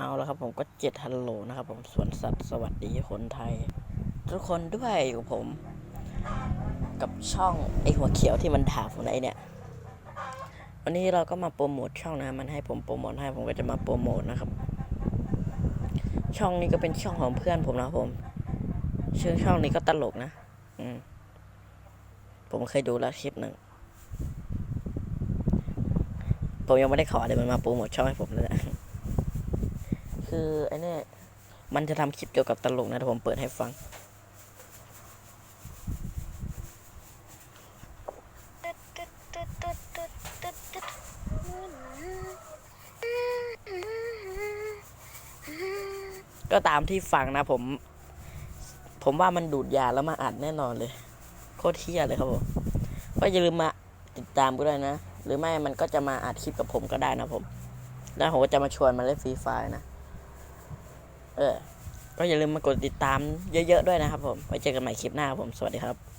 เอาแล้วครับผมก็เจ็ดฮัลโหลนะครับผมสวนสัตว์สวัสดีคนไทย ทุกคนด้วยอยู่กับผม กับช่องไอหัวเขียวที่มันด่าผมไอเนี่ย วันนี้เราก็มาโปรโมทช่องนะมันให้ผมโปรโมทให้ผมก็จะมาโปรโมทนะครับ ช่องนี้ก็เป็นช่องของเพื่อนผมนะครับผมชื่อช่องนี้ก็ตลกนะ อืม ผมเคยดูแล้วคลิปหนึ่งผมยังไม่ได้ขอเลยมันมาโปรโมทช่องให้ผมเลยนะ คือไอ้เนี่ยมันจะทำคลิปเกี่ยวกับตลกนะเดี๋ยวผมเปิดให้ฟัง ก็ตามที่ฟังนะผม ผมว่ามันดูดยาแล้วมาอัดแน่นอนเลย โคตรเที่ยเลยครับผม ก็อย่าลืมมาติดตามก็ได้นะ หรือไม่มันก็จะมาอัดคลิปกับผมก็ได้นะผม แล้วผมก็จะมาชวนมาเล่นฟรีไฟนะ เออ ก็อย่าลืมมากดติดตามเยอะๆด้วยนะครับผม ไว้เจอกันใหม่คลิปหน้าครับผม สวัสดีครับ